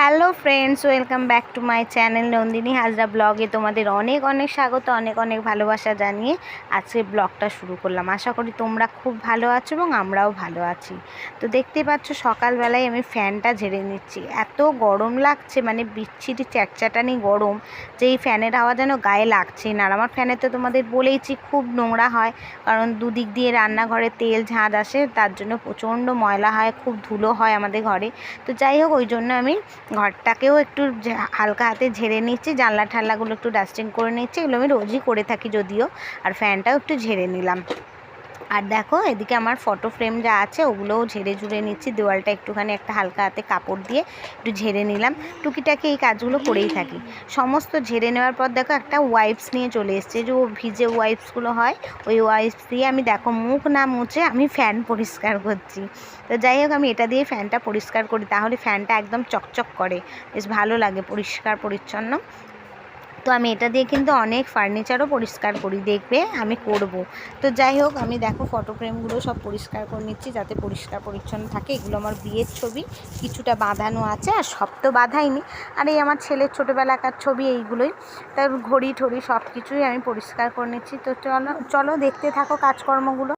Hello friends, welcome back to my channel Nandini Hajra ব্লগে। তোমাদের অনেক অনেক স্বাগত, অনেক অনেক ভালোবাসা জানিয়ে আজকে ব্লগটা শুরু করলাম। আশা করি তোমরা খুব ভালো আছো এবং আমরাও ভালো আছি। তো দেখতে পাচ্ছ, সকালবেলায় আমি ফ্যানটা ঝেড়ে নিচ্ছি। এত গরম লাগছে মানে বিচ্ছিরি চ্যাটচ্যাটানি গরম যে এই ফ্যানের হাওয়া যেন গায়ে লাগছেই না। আর আমার ফ্যানে তো তোমাদের বলেইছি খুব নোংরা হয়, কারণ দুদিক দিয়ে রান্নাঘরে তেল, ঝাঁজ আসে, তার জন্য প্রচণ্ড ময়লা হয়, খুব ধুলো হয় আমাদের ঘরে। তো যাই হোক, ওই জন্য আমি ঘরটাকেও একটু হালকা হাতে ঝেড়ে নিচ্ছি, জানলা ঠাল্লাগুলো একটু ডাস্টিং করে নিচ্ছি, এগুলো আমি রোজই করে থাকি যদিও, আর ফ্যানটাও একটু ঝেড়ে নিলাম। আর দেখো, এদিকে আমার ফটো ফ্রেম যা আছে, ওগুলোও ঝেড়ে ঝুড়ে নিচ্ছি। দেওয়ালটা একটুখানি একটা হালকা হাতে কাপড় দিয়ে একটু ঝেড়ে নিলাম। টুকিটাকি এই কাজগুলো করেই থাকি। সমস্ত ঝেড়ে নেওয়ার পর দেখো, একটা ওয়াইপস নিয়ে চলে এসছে। যে ও ভিজে ওয়াইপসগুলো হয়, ওই ওয়াইপস দিয়ে আমি দেখো, মুখ না মুছে আমি ফ্যান পরিষ্কার করছি। তো যাই হোক, আমি এটা দিয়ে ফ্যানটা পরিষ্কার করি। তাহলে ফ্যানটা একদম চকচক করে। বেশ ভালো লাগে, পরিষ্কার, পরিচ্ছন্ন। তো আমি এটা দিয়ে কিন্তু অনেক ফার্নিচারও পরিষ্কার করি, দেখবে আমি করব। তো যাই হোক, আমি দেখো ফটো ফ্রেমগুলো সব পরিষ্কার করে নিচ্ছি যাতে পরিষ্কার পরিচ্ছন্ন থাকে। এগুলো আমার বিয়ের ছবি, কিছুটা বাঁধানো আছে আর সব তো বাঁধাইনি। আর এই আমার ছেলের ছোটোবেলাকার ছবি এইগুলোই, তার ঘড়ি ঠড়ি সব কিছুই আমি পরিষ্কার করে নিচ্ছি। তো চলো চলো দেখতে থাকো কাজকর্মগুলো।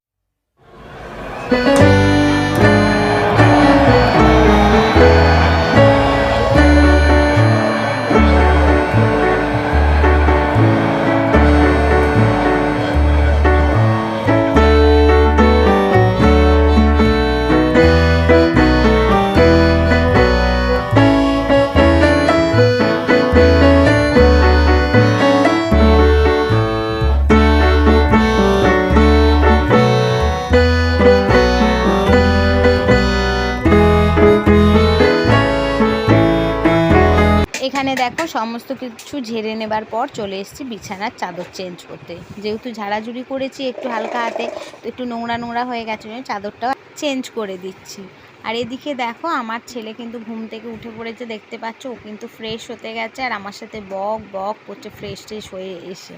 এখানে দেখো সমস্ত কিছু ঝেড়ে নেবার পর চলে এসেছি বিছানার চাদর চেঞ্জ করতে। যেহেতু ঝাড়াঝুড়ি করেছি একটু হালকা হাতে, তো একটু নোংরা নোংরা হয়ে গেছে চাদরটা চেঞ্জ করে দিচ্ছি। আর এদিকে দেখো, আমার ছেলে কিন্তু ঘুম থেকে উঠে পড়েছে, দেখতে পাচ্ছ? ও কিন্তু ফ্রেশ হতে গেছে আর আমার সাথে বক বক করছে ফ্রেশ ট্রেশ হয়ে এসে।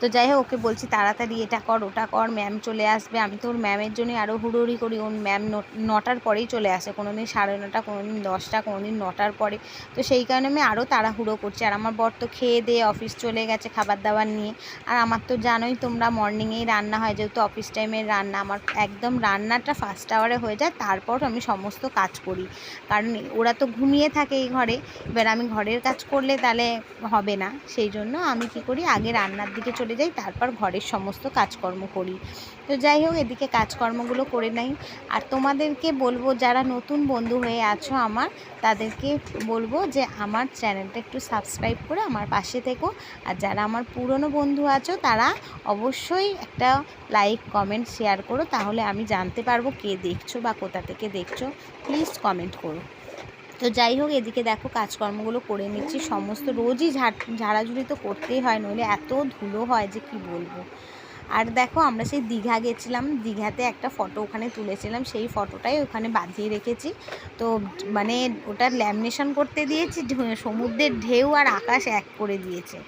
তো যাই হোক, ওকে বলছি, তাড়াতাড়ি এটা কর, ওটা কর ম্যাম চলে আসবে। আমি তো ওর ম্যামের জন্যই আরও হুড়োহুড়ি করি ওর ম্যাম নটার পরেই চলে আসে। কোনো দিন সাড়ে নটা কোনো দিন দশটা কোনো দিন নটার পরে। তো সেই কারণে আমি আরও তাড়াহুড়ো করছি। আর আমার বর তো খেয়ে দিয়ে অফিস চলে গেছে খাবার দাবার নিয়ে। আর আমার তো জানোই তোমরা মর্নিংয়েই রান্না হয়, যেহেতু অফিস টাইমের রান্না, আমার একদম রান্নাটা ফার্স্ট আওয়ারে হয়ে যায় তারপর আমি সমস্ত কাজ করি। কারণ ওরা তো ঘুমিয়ে থাকে এই ঘরে, এবার আমি ঘরের কাজ করলে তাহলে হবে না। সেই জন্য আমি কি করি, আগে রান্নার দিকে চলে যাই, তারপর ঘরের সমস্ত কাজকর্ম করি। তো যাই হোক, এদিকে কাজকর্মগুলো করে নেই। আর তোমাদেরকে বলব, যারা নতুন বন্ধু হয়ে আছো আমার, তাদেরকে বলব যে আমার চ্যানেলটা একটু সাবস্ক্রাইব করে আমার পাশে থেকো। আর যারা আমার পুরনো বন্ধু আছো, তারা অবশ্যই একটা লাইক, কমেন্ট, শেয়ার করো, তাহলে আমি জানতে পারব কে দেখছ বা কোথা থেকে দেখছ প্লিজ কমেন্ট করো। তো যাই হোক, এদিকে দেখো কাজকর্মগুলো করে নিচ্ছি। সমস্ত রোজই ঝাড় ঝাড়াঝুড়ি তো করতেই হয়, নইলে এত ধুলো হয় যে কি বলব। আর দেখো, আমরা সেই দীঘা গেছিলাম। দীঘাতে একটা ফটো ওখানে তুলেছিলাম। সেই ফটোটাই ওখানে বাঁধিয়ে রেখেছি। তো মানে ওটা ল্যামিনেশন করতে দিয়েছি সমুদ্রের ঢেউ আর আকাশ এক করে দিয়েছে।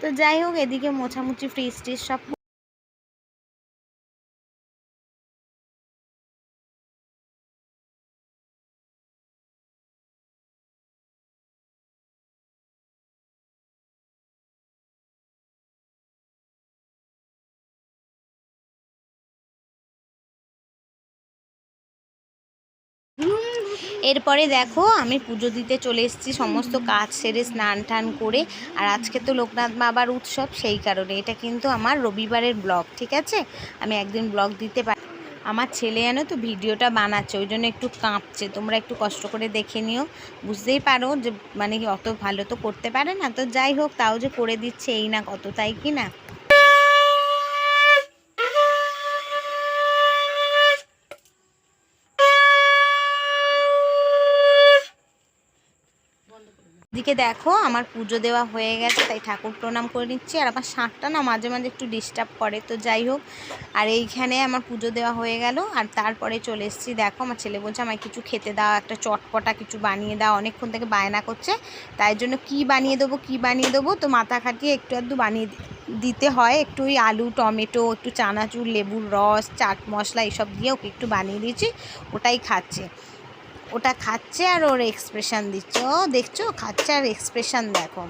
তো যাই হোক, এদিকে মোছামুছি ফ্রিজ ট্রিজ সব এরপরে দেখো, আমি পুজো দিতে চলে এসেছি, সমস্ত কাজ সেরে স্নান টান করে। আর আজকে তো লোকনাথ বাবার উৎসব, সেই কারণে। এটা কিন্তু আমার রবিবারের ব্লগ, ঠিক আছে? আমি একদিন ব্লগ দিতে পারি। আমার ছেলে জানো তো ভিডিওটা বানাচ্ছে, ওই জন্য একটু কাঁপছে। তোমরা একটু কষ্ট করে দেখে নিও। বুঝতেই পারো যে মানে অত ভালো তো করতে পারে না। তো যাই হোক, তাও যে করে দিচ্ছে, এই না কত তাই কি না। এদিকে দেখো, আমার পুজো দেওয়া হয়ে গেছে, তাই ঠাকুর প্রণাম করে নিচ্ছি। আর আমার শাঁখটা না মাঝে মাঝে একটু ডিস্টার্ব করে, তো যাই হোক। আর এইখানে আমার পুজো দেওয়া হয়ে গেল, আর তারপরে চলে এসেছি। দেখো, আমার ছেলে বলছে, আমায় কিছু খেতে দাও, একটা চটপটা কিছু বানিয়ে দাও। অনেকক্ষণ থেকে বায়না করছে, তাই জন্য কি বানিয়ে দেবো, কি বানিয়ে দেবো? তো মাথা খাটিয়ে একটু আধটু বানিয়ে দিতে হয়। একটু ওই আলু, টমেটো, একটু চানাচুর, লেবুর রস, চাট মশলা এসব দিয়ে ওকে একটু বানিয়ে দিয়েছি, ওটাই খাচ্ছে। ওটা খাচ্ছে আর ওর এক্সপ্রেশন দিচ্ছে। ও দেখছ? খাচ্ছে আর এক্সপ্রেশন দেখো।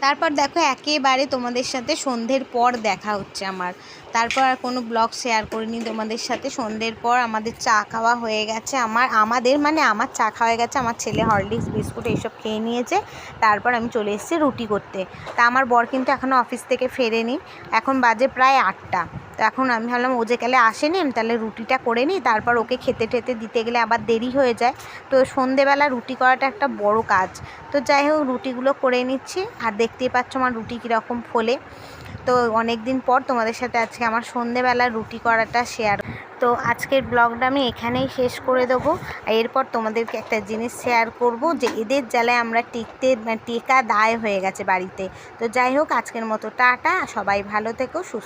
তারপর দেখো, একেবারে তোমাদের সাথে সন্ধ্যের পর দেখা হচ্ছে আমার। তারপর আর কোনো ব্লগ শেয়ার করিনি। তোমাদের সাথে সন্ধ্যের পর আমাদের চা খাওয়া হয়ে গেছে। আমার, আমাদের মানে আমার চা খাওয়া হয়ে গেছে। আমার ছেলে হরলিক্স, বিস্কুট এইসব খেয়ে নিয়েছে। তারপর আমি চলে এসেছি রুটি করতে। তা আমার বর কিন্তু এখনও অফিস থেকে ফেরেনি। এখন বাজে প্রায় আটটা। এখন আমি ভাবলাম ও যে গেলে আসেনি আমি তাহলে রুটিটা করে নিই, তারপর ওকে খেতে টেতে দিতে গেলে আবার দেরি হয়ে যায়। তো সন্ধেবেলা রুটি করাটা একটা বড় কাজ। তো যাই হোক, রুটিগুলো করে নিচ্ছি, আর দেখতেই পাচ্ছ আমার রুটি কীরকম ফোলে। তো অনেক দিন পর তোমাদের সাথে আজকে আমার সন্ধেবেলা রুটি করাটা শেয়ার তো আজকের ব্লগটা আমি এখানেই শেষ করে দেবো। এরপর তোমাদেরকে একটা জিনিস শেয়ার করব যে এদের জ্বালায় আমরা টিকতে, টেকা দায় হয়ে গেছে বাড়িতে। তো যাই হোক, আজকের মতো টাটা, সবাই ভালো থেকো, সুস্থ